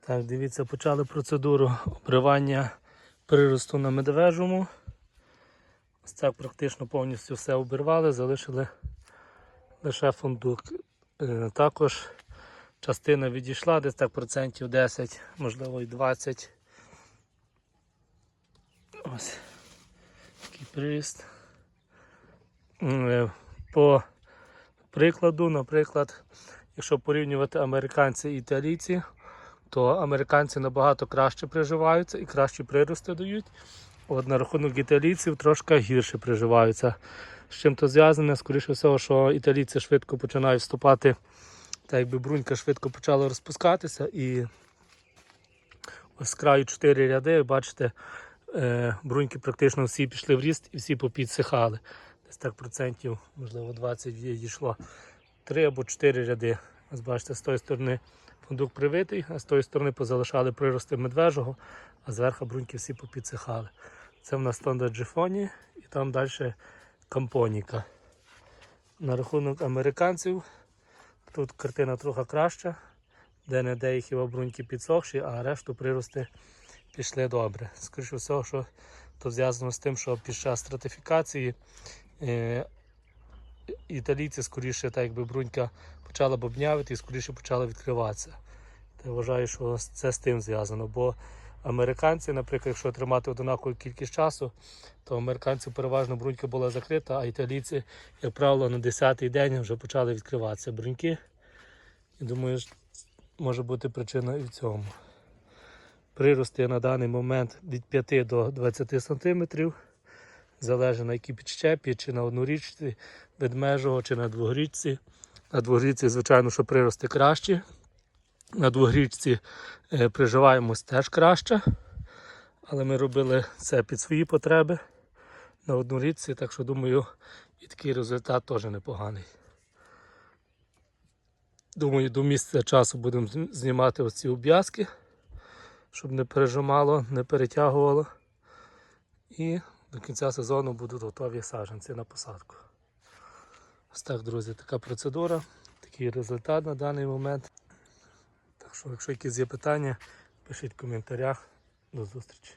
Так, дивіться, почали процедуру обривання приросту на медвежому. Ось так практично повністю все обірвали, залишили лише фундук. Е, Також частина відійшла, десь так процентів 10, можливо і 20. Ось такий приріст. Е, По прикладу, наприклад, якщо порівнювати американці і італійці, то американці набагато краще приживаються і кращі прирости дають. От на рахунок італійців трошки гірше приживаються. З чим то зв'язане, скоріше всього, що італійці швидко починають вступати, так якби брунька швидко почала розпускатися і ось краю 4 ряди, бачите, е, бруньки практично всі пішли в ріст і всі попідсихали. Десь так процентів, можливо, 20 відійшло. Три або чотири ряди. Ось бачите, з тої сторони фундук привитий, а з тої сторони позалишали прирости медвежого, а зверху бруньки всі попідсихали. Це в нас тонда джифоні і там далі кампоніка. На рахунок американців тут картина трохи краща, де не деякі бруньки підсохші, а решту прирости пішли добре. Скоріше всього, що то зв'язано з тим, що під час стратифікації е, італійці скоріше, так якби брунька почала бобнявити і скоріше почала відкриватися. Я вважаю, що це з тим зв'язано. Бо американці, наприклад, якщо тримати однакову кількість часу, то американців переважно брунька була закрита, а італійці, як правило, на 10-й день вже почали відкриватися бруньки. І думаю, може бути причина і в цьому. Прирости на даний момент від 5 до 20 см. Залежить на якій підщепі, чи на однорічці ведмежого, чи на двогрічці. На двогрічці, звичайно, що прирости кращі. На двогрічці е, приживаємось теж краще. Але ми робили це під свої потреби на однорічці, так що думаю, і такий результат теж непоганий. Думаю, до місця часу будемо зн- знімати оці обв'язки, щоб не пережимало, не перетягувало. І до кінця сезону будуть готові саджанці на посадку. Ось так, друзі, така процедура, такий результат на даний момент. Так що, якщо якісь є питання, пишіть в коментарях. До зустрічі.